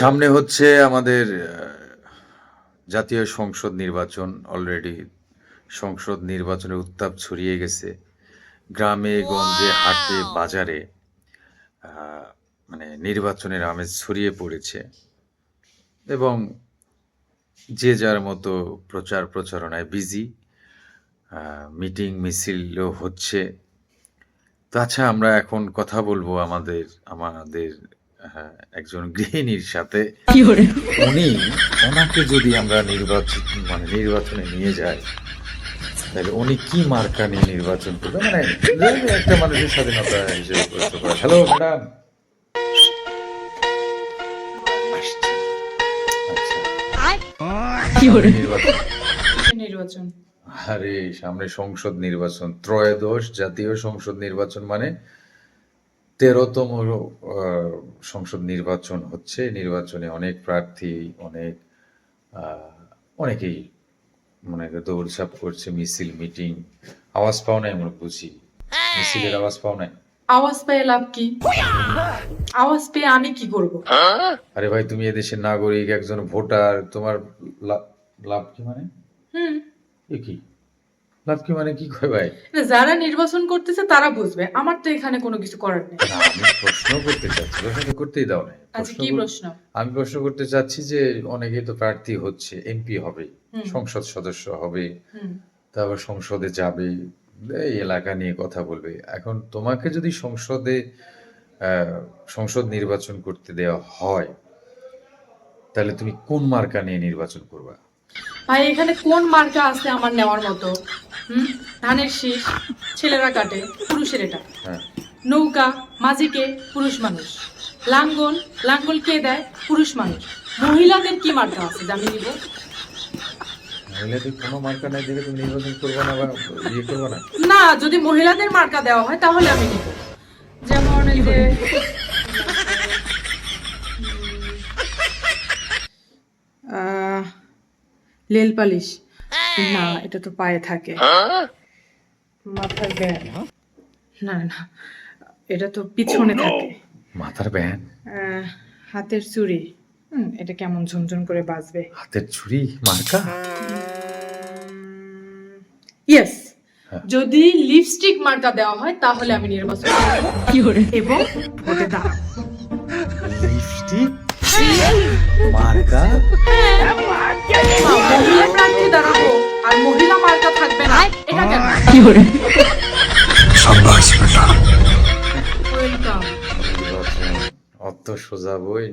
সামনে হচ্ছে আমাদের জাতীয় সংসদ নির্বাচন। অলরেডি সংসদ নির্বাচনের উত্তাপ ছড়িয়ে গেছে। গ্রামে গঞ্জে হাটে বাজারে মানে নির্বাচনের আমেজ ছড়িয়ে পড়েছে। এবং যে যার মতো প্রচার প্রচারণায় বিজি মিটিং মিছিলও হচ্ছে। তো আচ্ছা আমরা এখন কথা বলব আমাদের আমাদের একজন গৃহিণীর সাথে উনি ওনাকে যদি আমরা নির্বাচন মানে নির্বাচনে নিয়ে যাই তাহলে উনি কি মার্কা নিয়ে নির্বাচন করবে? মানে একটা মানুষের স্বাধীনতা হিসেবে প্রশ্ন করে। হ্যালো ম্যাডাম নির্বাচন। নির্বাচন? আরে সামনে সংসদ নির্বাচন। ত্রয়োদশ জাতীয় সংসদ নির্বাচন মানে তেরোতম আহ, সংসদ নির্বাচন হচ্ছে নির্বাচনে অনেক প্রার্থী অনেক অনেকেই মানে দৌড়ঝাঁপ করছে মিছিল মিটিং আওয়াজ পাও নাই আমরা বুঝি। মিছিলের আওয়াজ পাও নাই? আওয়াজ পেয়ে লাভ কি? আওয়াজ পেয়ে আমি কি করব? আরে ভাই তুমি এদেশের নাগরিক একজন ভোটার তোমার লাভ কি মানে? হুম। কি? লাভ কি মানে কি কয় ভাই? যারা নির্বাচন করতেছে তারা বুঝবে। আমার তো এখানে কোনো কিছু করার নেই। আমি প্রশ্ন করতে চাচ্ছি প্রশ্ন করতেই দাও না। আচ্ছা কি প্রশ্ন? আমি প্রশ্ন করতে চাচ্ছি যে অনেকেই তো প্রার্থী হচ্ছে এমপি হবে সংসদ সদস্য হবে তারপর সংসদে যাবে এই এলাকা নিয়ে কথা বলবে। এখন তোমাকে যদি সংসদে সংসদ নির্বাচন করতে দেওয়া হয় তাহলে তুমি কোন মার্কা নিয়ে নির্বাচন করবা? ভাই এখানে কোন মার্কা আছে আমার নেওয়ার মতো? হুম? ধানের শীষ ছেলেরা কাটে পুরুষের এটা। হ্যাঁ। নৌকা মাঝিকে পুরুষ মানুষ। লাঙ্গল লাঙ্গল কে দেয়? পুরুষ মানুষ। মহিলাদের কি মার্কা আছে? জানি নিব। মহিলাদের কোনো মার্কা নাই দেখে তুমি নির্বাচন করবা না বা ইয়ে করবা না। না যদি মহিলাদের মার্কা দেওয়া হয় তাহলে আমি নিব। যেমন এই যে আহ, লেল পালিশ। না এটা তো পায়ে থাকে। মাথার ব্যান না না এটা তো পিছনে থাকে। মাথার ব্যান হাতের চুড়ি। হুম, এটা কেমন ঝুনঝুন করে বাজবে। হাতের ছুরি মার্কা? ইয়েস হ্যাঁ। যদি লিপস্টিক মার্কা দেওয়া হয় তাহলে আমি নির্বাচন করব। এবং ভোটে দাঁড়াবো লিপস্টিক মার্কা? প্রার্থী দাঁড়াবো আর মহিলা মার্কা থাকবে না। এটা কেন? ওয়েলকাম অত সোজা বই?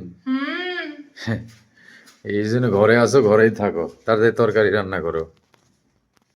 এই জন্য ঘরে আসো ঘরেই থাকো। তাড়াতাড়ি তরকারি রান্না করো।